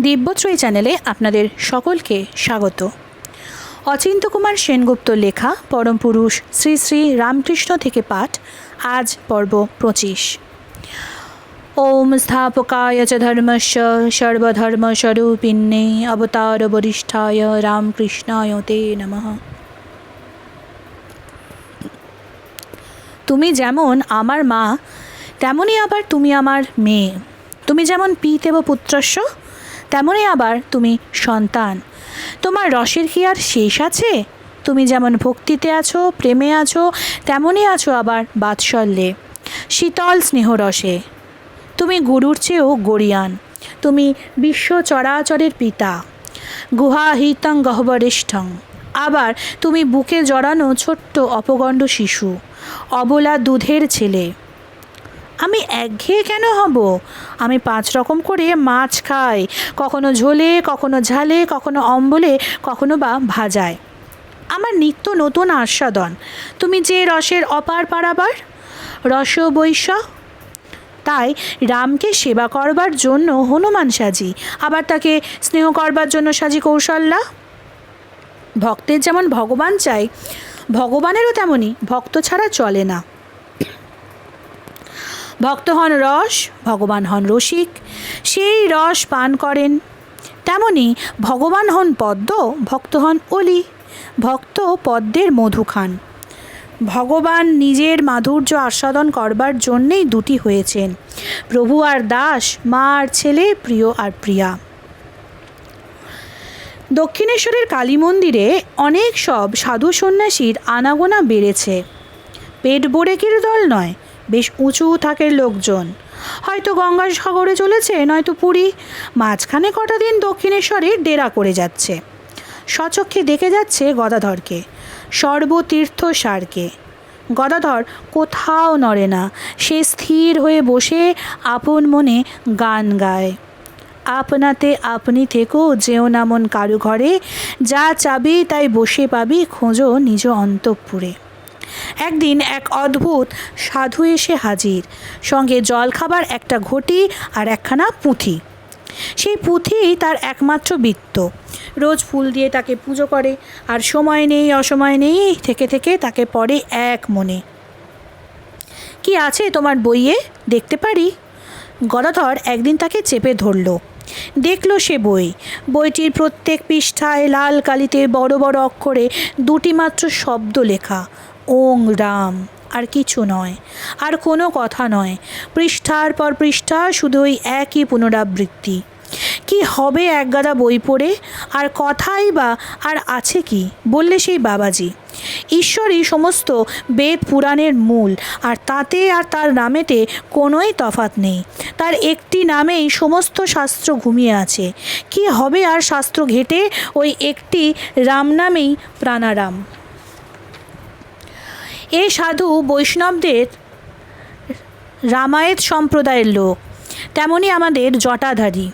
দিব্যত্রয়ী চ্যানেলে আপনাদের সকলকে স্বাগত। অচিন্ত কুমার সেনগুপ্ত লেখা, পরম পুরুষ শ্রী শ্রী রামকৃষ্ণ থেকে পাঠ, আজ পর্ব পঁচিশ। ওম স্থাপকায় চ ধর্মস্য সর্বধর্মস্বরূপিণ্যে অবতার বরিষ্ঠায় রামকৃষ্ণায় তে নমঃ। তুমি যেমন আমার মা তেমনই আবার তুমি আমার মেয়ে। তুমি যেমন পিতেব পুত্রস্য তেমনই আবার তুমি সন্তান। তোমার রসের কি আর শেষ আছে? তুমি যেমন ভক্তিতে আছো, প্রেমে আছো, তেমনই আছো আবার বাৎসল্যে। শীতল স্নেহরসে তুমি গুরুর চেয়েও গরিয়ান তুমি বিশ্ব চরাচরের পিতা। গুহাহিতং গহ্বরিষ্ঠং। আবার তুমি বুকে জড়ানো ছোট্ট অপগণ্ড শিশু। অবলা দুধের ছেলে। আমি একঘেয়ে কেন হব? আমি পাঁচ রকম করে মাছ খাই, কখনো ঝোলে, কখনো ঝালে, কখনো অম্বলে, কখনো বা ভাজায়। আমার নিত্য নতুন আস্বাদন। তুমি যে রসের অপার পারাবার রস বৈশ্য তাই রামকে সেবা করবার জন্য হনুমান সাজি, আবার তাকে স্নেহ করবার জন্য সাজি কৌশল্যা। ভক্তের যেমন ভগবান চাই, ভগবানেরও তেমনই, ভক্ত ছাড়া চলে না। ভক্ত হন রস, ভগবান হন রসিক। সেই রস পান করেন। তেমনি ভগবান হন পদ্ম, ভক্ত হন অলি। ভক্ত পদ্মের মধু খান। ভগবান নিজের মাধুর্য আস্বাদন করবার জন্যেই দুটি হয়েছেন। প্রভু আর দাস, মা আর ছেলে, প্রিয় আর প্রিয়া। দক্ষিণেশ্বরের কালী মন্দিরে অনেক সব সাধু সন্ন্যাসীর আনাগোনা বেড়েছে। পেট বোরেকের দল নয় বেশ উঁচু থাকের লোকজন। হয়তো গঙ্গাসাগরে চলেছে, নয়তো পুরী। মাঝখানে কটা দিন দক্ষিণেশ্বরে ডেরা করে যাচ্ছে। সচক্ষে দেখে যাচ্ছে গদাধরকে সর্বতীর্থ সারকে গদাধর কোথাও নড়ে না, সে স্থির হয়ে বসে আপন মনে গান গায়। আপনাতে আপনি থেকো, যেও না মন কারু ঘরে, যা চাবি তাই বসে পাবি, খোঁজো নিজ অন্তঃপুরে। একদিন এক অদ্ভুত সাধু এসে হাজির। সঙ্গে জলখাবার, একটা ঘটি আর একখানা পুঁথি। সেই পুঁথিই তার একমাত্র বৃত্ত। রোজ ফুল দিয়ে তাকে পুজো করে আর সময় নেই, অসময় নেই, থেকে থেকে তাকে পড়ে এক মনে। কি আছে তোমার বইয়ে? দেখতে পারি? গদাধর একদিন তাকে চেপে ধরল। দেখল সে বই। বইটির প্রত্যেক পৃষ্ঠায় লাল কালিতে বড় বড় অক্ষরে দুটি মাত্র শব্দ লেখা। ওং রাম, আর কিছু নয়, আর কোনো কথা নয়। পৃষ্ঠার পর পৃষ্ঠা শুধু ওই একই পুনরাবৃত্তি। কি হবে একগাদা বই পড়ে? আর কথাই বা, আর আছে কি? বললে সেই বাবাজি। ঈশ্বরই সমস্ত বেদ পুরাণের মূল, আর তাতে আর তার নামেতে কোনোই তফাত নেই। তার একটি নামেই সমস্ত শাস্ত্র ঘুমিয়ে আছে। কি হবে আর শাস্ত্র ঘেটে? ওই একটি রাম নামেই প্রাণারাম। এ সাধু বৈষ্ণবদের রামায়ত সম্প্রদায়ের লোক। তেমনি আমাদের জটাধারী।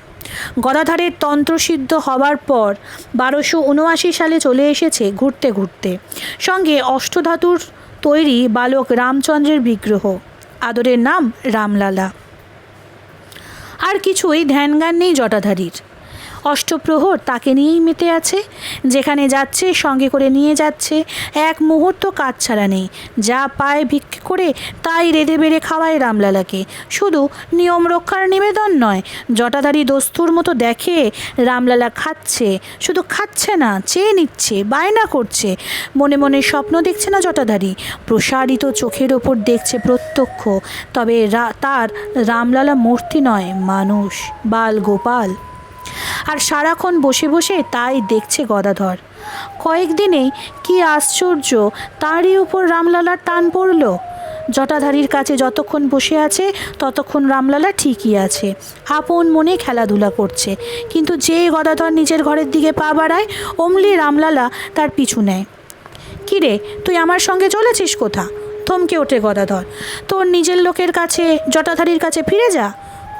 গদাধারের তন্ত্রসিদ্ধ হবার পর বারোশো উনআশি সালে চলে এসেছে ঘুরতে ঘুরতে। সঙ্গে অষ্টধাতুর তৈরি বালক রামচন্দ্রের বিগ্রহ। আদরের নাম রামলালা। আর কিছুই ধ্যানজ্ঞান নেই জটাধারীর। অষ্টপ্রহর তাকে নিয়েই মেতে আছে। যেখানে যাচ্ছে, সঙ্গে করে নিয়ে যাচ্ছে। এক মুহূর্ত কাজ ছাড়া নেই। যা পায় ভিক্ষে করে, তাই রেঁধে বেড়ে খাওয়ায় রামলালাকে। শুধু নিয়ম রক্ষার নিবেদন নয়, জটাধারী দস্তুর মতো দেখে রামলালা খাচ্ছে। শুধু খাচ্ছে না, চেয়ে নিচ্ছে, বায়না করছে। মনে মনে স্বপ্ন দেখছে না জটাধারী। প্রসারিত চোখের ওপর দেখছে প্রত্যক্ষ। তবে তার রামলালা মূর্তি নয়, মানুষ, বাল গোপাল। আর সারাক্ষণ বসে বসে তাই দেখছে গদাধর। কয়েকদিনেই কি আশ্চর্য, তারই উপর রামলালার টান পড়ল। জটাধারীর কাছে যতক্ষণ বসে আছে, ততক্ষণ রামলালা ঠিকই আছে। আপন মনে খেলাধুলা করছে। কিন্তু যে গদাধর নিজের ঘরের দিকে পা বাড়ায় অমলি রামলালা তার পিছু নেয়। কিরে তুই আমার সঙ্গে চলেছিস কোথা? থমকে ওঠে গদাধর। তোর নিজের লোকের কাছে, জটাধারীর কাছে ফিরে যা।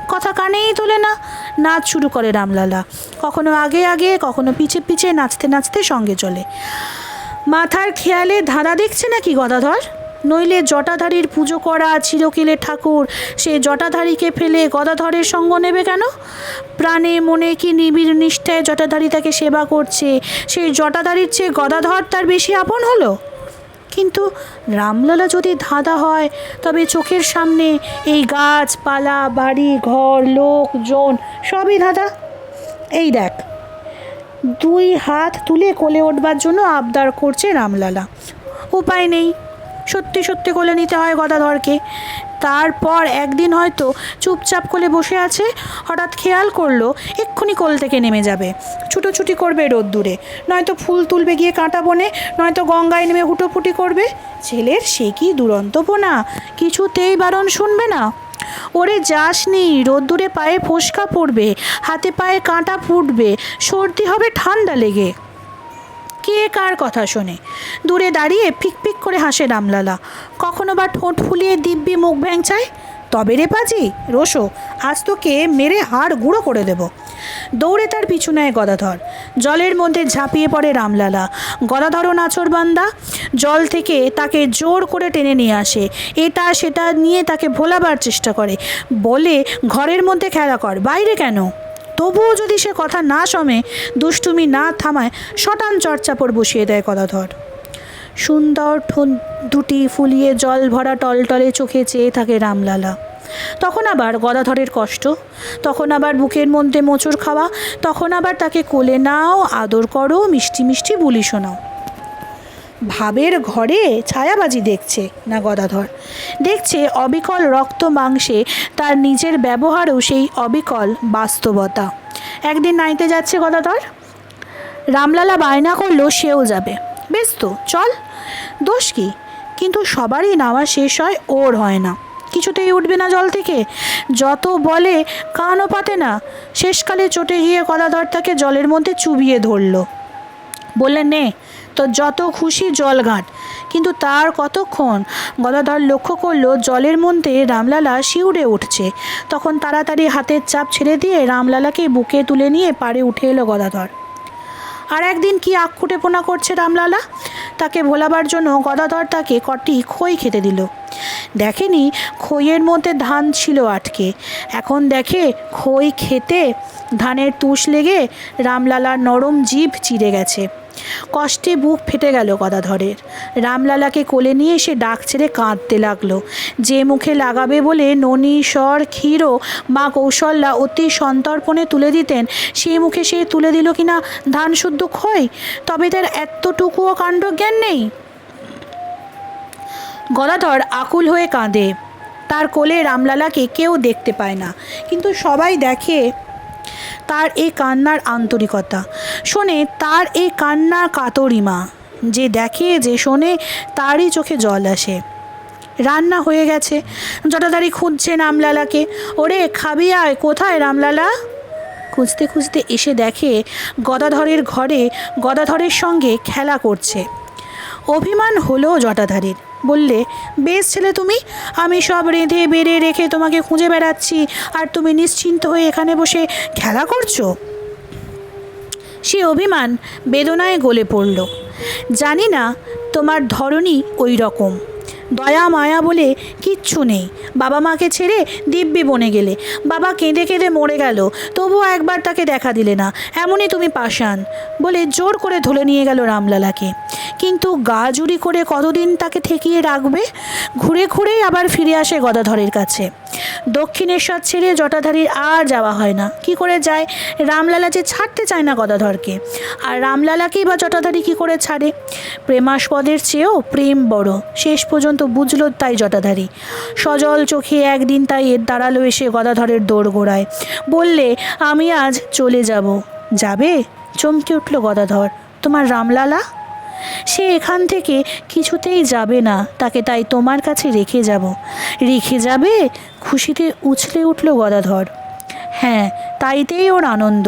কথা কানেই তোলে না। নাচ শুরু করে রামলালা। কখনো আগে আগে, কখনো পিছে পিছে নাচতে নাচতে সঙ্গে চলে। মাথার খেয়ালে ধাঁধা দেখছে নাকি গদাধর? নইলে জটাধারীর পুজো করা চিরকিলে ঠাকুর। সে জটাধারীকে ফেলে গদাধরের সঙ্গ নেবে কেন? প্রাণে মনে কি নিবিড় নিষ্ঠায় জটাধারী তাকে সেবা করছে? সেই জটাধারীর চেয়ে গদাধর তার বেশি আপন হলো? কিন্তু রামলালা যদি ধাঁধা হয়, তবে চোখের সামনে এই গাছপালা, বাড়ি, ঘর লোকজন সবই ধাঁধা। এই দেখ, দুই হাত তুলে কোলে ওঠবার জন্য আবদার করছে রামলালা। উপায় নেই। সত্যি সত্যি কোলে নিতে হয় গদাধরকে। তারপর একদিন হয়তো চুপচাপ কোলে বসে আছে, হঠাৎ খেয়াল করল এক্ষুনি কোল থেকে নেমে যাবে। ছুটোছুটি করবে রোদ্দুরে। নয়তো ফুল তুলবে গিয়ে কাঁটা বনে, নয়তো গঙ্গায় নেমে হুটোপুটি করবে। ছেলের সে কি দুরন্তপনা কিছুতেই বারণ শুনবে না। ওরে যাসনি রোদ্দুরে পায়ে ফোসকা পড়বে, হাতে পায়ে কাঁটা ফুটবে, সর্দি হবে ঠান্ডা লেগে। কে কার কথা শোনে? দূরে দাঁড়িয়ে ফিকফিক করে হাসে রামলালা। কখনো বা ঠোঁট ফুলিয়ে দিব্যি মুখ ভ্যাংচায়? তবে রে পাজি রোশো আজ তোকে মেরে হাড় গুঁড়ো করে দেব। দৌড়ে তার পিছু গদাধর। জলের মধ্যে ঝাঁপিয়ে পড়ে রামলালা। গদাধরও নাচরবান্দা জল থেকে তাকে জোর করে টেনে নিয়ে আসে। এটা সেটা নিয়ে তাকে ভোলাবার চেষ্টা করে। বলে, ঘরের মধ্যে খেলা কর, বাইরে কেন? তবুও যদি সে কথা না শমে দুষ্টুমি না থামায়, শটান চর্চাপড় বসিয়ে দেয় গদাধর। সুন্দর ঠোঁট দুটি ফুলিয়ে জল ভরা টলটলে চোখে চেয়ে থাকে রামলালা। তখন আবার গদাধরের কষ্ট, তখন আবার বুকের মধ্যে মোচড় খাওয়া, তখন আবার তাকে কোলে নাও, আদর করো, মিষ্টি মিষ্টি বুলি শোনাও। ভাবের ঘরে ছায়াবাজি দেখছে না গদাধর। দেখছে অবিকল রক্ত মাংসে তার নিজের ব্যবহারও সেই অবিকল বাস্তবতা। একদিন নাইতে যাচ্ছে গদাধর। রামলালা বায়না করল সেও যাবে। বেশ তো, চল। দোষ কি? কিন্তু সবারই নাওয়া শেষ হয় ওর হয় না। কিছুতেই উঠবে না জল থেকে। যত বলে কানও পাতে না। শেষকালে চটে গিয়ে গদাধর তাকে জলের মধ্যে চুবিয়ে ধরলো। বললেন, নে তো যত খুশি জল ঘাট। কিন্তু তার কতক্ষণ? গদাধর লক্ষ্য করল, জলের মধ্যে রামলালা শিউরে উঠছে। তখন তাড়াতাড়ি হাতের চাপ ছেড়ে দিয়ে রামলালাকে বুকে তুলে নিয়ে পাড়ে উঠে এলো গদাধর। আর একদিন কি আক্ষুটেপনা করছে রামলালা? তাকে ভোলাবার জন্য গদাধর তাকে কটি খই খেতে দিল। দেখেনি, খইয়ের মধ্যে ধান ছিল আটকে। এখন দেখে খই খেতে ধানের তুষ লেগে রামলালার নরম জিভ চিরে গেছে। কষ্টে বুক ফেটে গেল গদাধরের। রামলালাকে কোলে নিয়ে সে ডাক ছেড়ে কাঁদতে লাগল। যে মুখে লাগাবে বলে ননি, স্বর ক্ষীরও মা কৌশল্যা অতি সন্তর্পণে তুলে দিতেন সেই মুখে সে তুলে দিল কিনা ধান শুদ্ধ খই তবে তার এতটুকুও কাণ্ডজ্ঞান নেই। গদাধর আকুল হয়ে কাঁদে। তার কোলে রামলালাকে কেউ দেখতে পায় না। কিন্তু সবাই দেখে তার এই কান্নার আন্তরিকতা। শোনে, তার এই কান্নার কাতরিমা। যে দেখে, যে শোনে, তারই চোখে জল আসে। রান্না হয়ে গেছে। জটাদারি খুঁজছে রামলালাকে। ওরে, খাবি আয়, কোথায় রামলালা? খুঁজতে খুঁজতে এসে দেখে, গদাধরের ঘরে গদাধরের সঙ্গে খেলা করছে। অভিমান হলো জটাধারীর। বললে, বেশ ছেলে তুমি, আমি সব রেঁধে বেড়ে রেখে তোমাকে খুঁজে বেড়াচ্ছি, আর তুমি নিশ্চিন্ত হয়ে এখানে বসে খেলা করছ? সে অভিমান বেদনায় গলে পড়ল। জানি না, তোমার ধরনই ওই রকম। দয়া, মায়া বলে কিচ্ছু নেই। বাবা মাকে ছেড়ে দিব্যি বনে গেলে। বাবা কেঁদে কেঁদে মরে গেল। তবুও একবার তাকে দেখা দিলে না। এমনই তুমি পাশান বলে জোর করে ধরে নিয়ে গেল রামলালাকে। কিন্তু গা জুড়ি করে কতদিন তাকে ঠেকিয়ে রাখবে? ঘুরে ঘুরেই আবার ফিরে আসে গদাধরের কাছে। দক্ষিণেশ্বর ছেড়ে জটাধারীর আর যাওয়া হয় না। কি করে যায়? রামলালা যে ছাড়তে চায় না গদাধরকে। আর রামলালাকেই বা জটাধারী কি করে ছাড়ে? প্রেমাস্পদের চেয়েও প্রেম বড়। শেষ পর্যন্ত বুঝলো তাই জটাধারী। সজল চোখে একদিন তাই এর দাঁড়াল এসে গদাধরের দৌড় গোড়ায় বললে, আমি আজ চলে যাব। যাবে? চমকে উঠল গদাধর। তোমার রামলালা? সে এখান থেকে কিছুতেই যাবে না, তাকে তাই তোমার কাছে রেখে যাব। রেখে যাবে? খুশিতে উছলে উঠল গদাধর। হ্যাঁ তাইতেই ওর আনন্দ।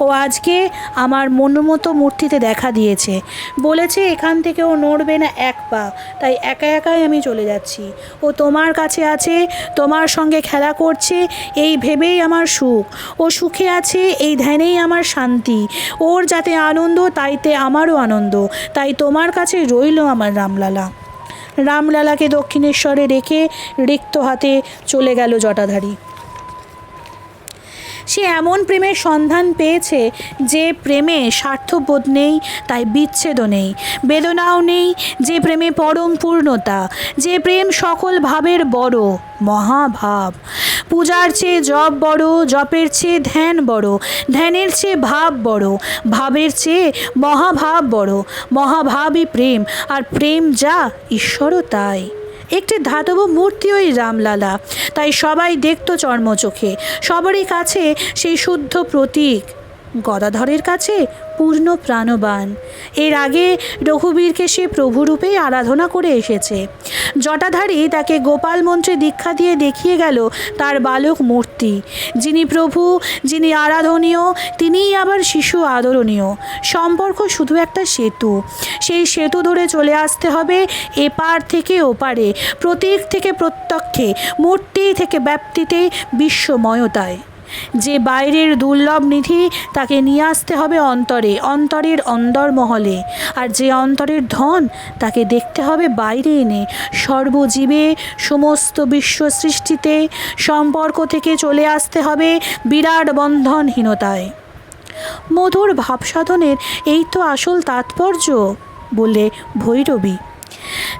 ও আজকে আমার মনোমতো মূর্তিতে দেখা দিয়েছে। বলেছে এখান থেকে ও নড়বে না এক পা, তাই একা একাই আমি চলে যাচ্ছি। ও তোমার কাছে আছে, তোমার সঙ্গে খেলা করছে, এই ভেবেই আমার সুখ। ও সুখে আছে, এই ধ্যানেই আমার শান্তি। ওর যাতে আনন্দ, তাইতে আমারও আনন্দ। তাই তোমার কাছে রইল আমার রামলালা। রামলালাকে দক্ষিণেশ্বরে রেখে রিক্ত হাতে চলে গেল জটাধারী। সে এমন প্রেমের সন্ধান পেয়েছে যে প্রেমে স্বার্থবোধ নেই, তাই বিচ্ছেদও নেই, বেদনাও নেই, যে প্রেমে পরম পূর্ণতা, যে প্রেম সকল ভাবের বড়, মহাভাব। পূজার চেয়ে জপ বড়, জপের চেয়ে ধ্যান বড়, ধ্যানের চেয়ে ভাব বড়, ভাবের চেয়ে মহাভাব বড়, মহাভাবই প্রেম, আর প্রেম যা ঈশ্বরও তাই। একটি ধাতব মূর্তি ওই রামলালা। তাই সবাই দেখত চর্মচোখে। সবারই কাছে সেই শুদ্ধ প্রতীক। গদাধরের কাছে পূর্ণ প্রাণবান। এর আগে রঘুবীরকে সে প্রভুরূপেই আরাধনা করে এসেছে। জটাধারী তাকে গোপাল মন্ত্রে দীক্ষা দিয়ে দেখিয়ে গেল তার বালক মূর্তি। যিনি প্রভু, যিনি আরাধনীয়, তিনিই আবার শিশু আদরণীয়। সম্পর্ক শুধু একটা সেতু। সেই সেতু ধরে চলে আসতে হবে এপার থেকে ওপারে, প্রতীক থেকে প্রত্যক্ষে, মূর্তি থেকে ব্যাপ্তিতে, বিশ্বময়তায়। যে বাইরের দুর্লভ নিধি তাকে নিয়ে আসতে হবে অন্তরে, অন্তরের অন্দরমহলে আর যে অন্তরের ধন তাকে দেখতে হবে বাইরে এনে। সর্বজীবে সমস্ত বিশ্ব সৃষ্টিতে সম্পর্ক থেকে চলে আসতে হবে বিরাট বন্ধনহীনতায়। মধুর ভাবসাধনের এই তো আসল তাৎপর্য বলে ভৈরবী।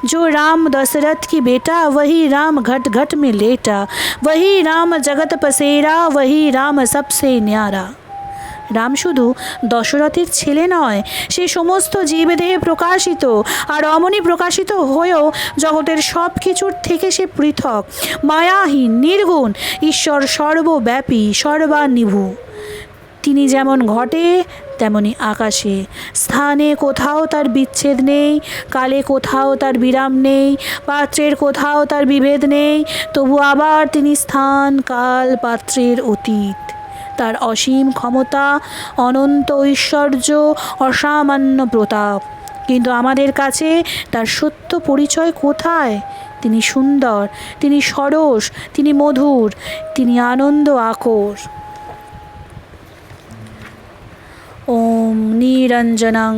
जो राम दशरथ की बेटा वही राम घट घट में लेटा वही राम जगत पसेरा वही राम सबसे न्यारा রাম শুধু দশরথের ছেলে নয় সে সমস্ত জীবদেহে প্রকাশিত আর অমনি প্রকাশিত হয়েও জগতের সব কিছুর থেকে সে পৃথক মায়াহীন নির্গুণ ঈশ্বর সর্বব্যাপী সর্বানিভু তিনি যেমন ঘটে তেমনি আকাশে। স্থানে কোথাও তার বিচ্ছেদ নেই, কালে কোথাও তার বিরাম নেই, পাত্রের কোথাও তার বিভেদ নেই, তবু আবার তিনি স্থান, কাল, পাত্রের অতীত। তার অসীম ক্ষমতা, অনন্ত ঐশ্বর্য, অসামান্য প্রতাপ। কিন্তু আমাদের কাছে তার সত্য পরিচয় কোথায়? তিনি সুন্দর, তিনি সরস, তিনি মধুর, তিনি আনন্দ, আকর। ওম নিরঞ্জনাং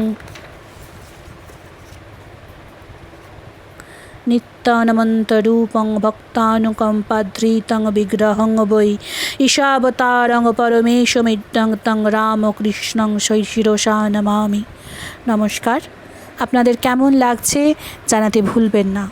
নিত্যানমন্তরূপং ভক্তানুকম্পাদ্রিতং বিগ্রহং বৈ ঈশাবতারং পরমেশমিদ্যং তং রামকৃষ্ণং শৈশিরসা নমামি নমস্কার আপনাদের কেমন লাগছে জানাতে ভুলবেন না।